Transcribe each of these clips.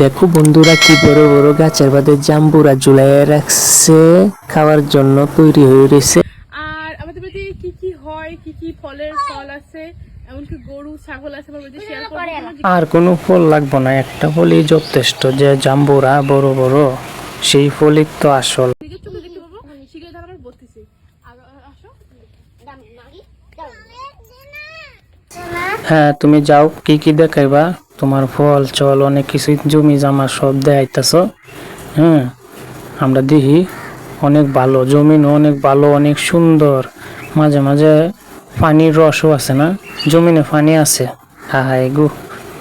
দেখো বন্ধুরা কি বড় বড় গাছের বাদে জাম্বুরা ঝুলাই রাখছে খাওয়ার জন্য তৈরি হয়ে রয়েছে। আর আমাদের বাড়িতে কি কি হয় কি কি ফলের ফল আছে আর কোনো ফল লাগবো না একটা ফলই যথেষ্ট যে জাম্বুরা বড় বড় সেই ফলই তো আসল। আর আসো। হ্যাঁ তুমি যাও, কি কি দেখাইবা? তোমার ফল, চল, অনেক কিছু জমি জামা সব দেখাইতেছ। হ্যাঁ আমরা দেখি, অনেক ভালো জমিন অনেক ভালো, অনেক সুন্দর। মাঝে মাঝে পানির রসও আছে না? জমিনে পানি আছে? হ্যাঁ গু,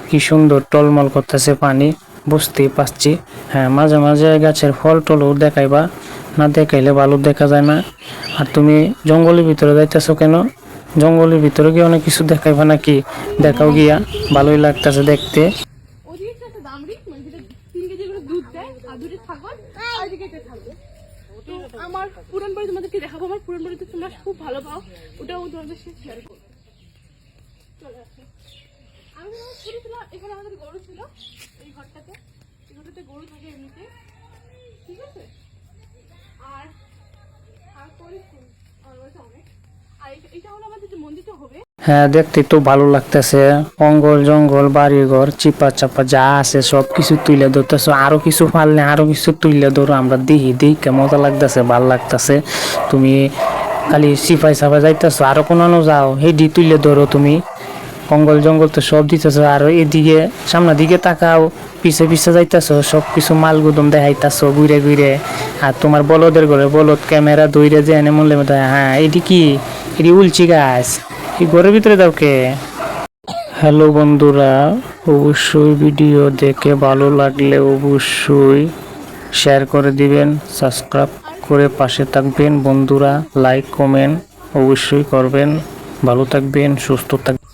কি সুন্দর টলমল করতেছে পানি, বুঝতেই পারছি। হ্যাঁ মাঝে মাঝে গাছের ফল টলও দেখাইবা, না দেখাইলে ভালো দেখা যায় না। আর তুমি জঙ্গলের ভিতরে যাইতেছো কেন? জঙ্গলের ভিতরে গিয়ে অনেক কিছু দেখাইবা নাকি? দেখাও গিয়া, ভালোই লাগতেছে দেখতে। মানে আমার বাড়িতে তোমরা খুব ভালো পাও। ওটাও শেয়ার আমাদের আর আর পরে অনেক। হ্যাঁ দেখতে তো ভালো লাগতেছে। অঙ্গল জঙ্গল বাড়ি ঘর চিপা চাপা যা আছে সব কিছু তুলে ধরতেছে। আরও কিছু পারলে আরও কিছু তুলে ধরো, আমরা দেখি দেখি কেমন লাগতেছে, ভালো লাগতেছে। তুমি খালি সিফাই সাফাই যাইতেছো, আরও কোনো যাও, হেডি তুলে ধরো তুমি। অঙ্গল জঙ্গল তো সব দিতেছো, আর এদিকে, সামনের দিকে তাকাও, পিছে পিছে যাইতেছো, সব কিছু মাল গুদম দেখাইতেছো ঘুরে ঘুরে। আর তোমার বলদের ঘরে বলদ ক্যামেরা দইরে যে এনে মনে হ্যাঁ এটি কি? এটি উলচি গাছ। এই ঘরের ভিতরে দাও কে? হ্যালো বন্ধুরা, অবশ্যই ভিডিও দেখে ভালো লাগলে অবশ্যই শেয়ার করে দিবেন সাবস্ক্রাইব করে পাশে থাকবেন বন্ধুরা লাইক কমেন্ট অবশ্যই করবেন। ভালো থাকবেন, সুস্থ থাকবেন।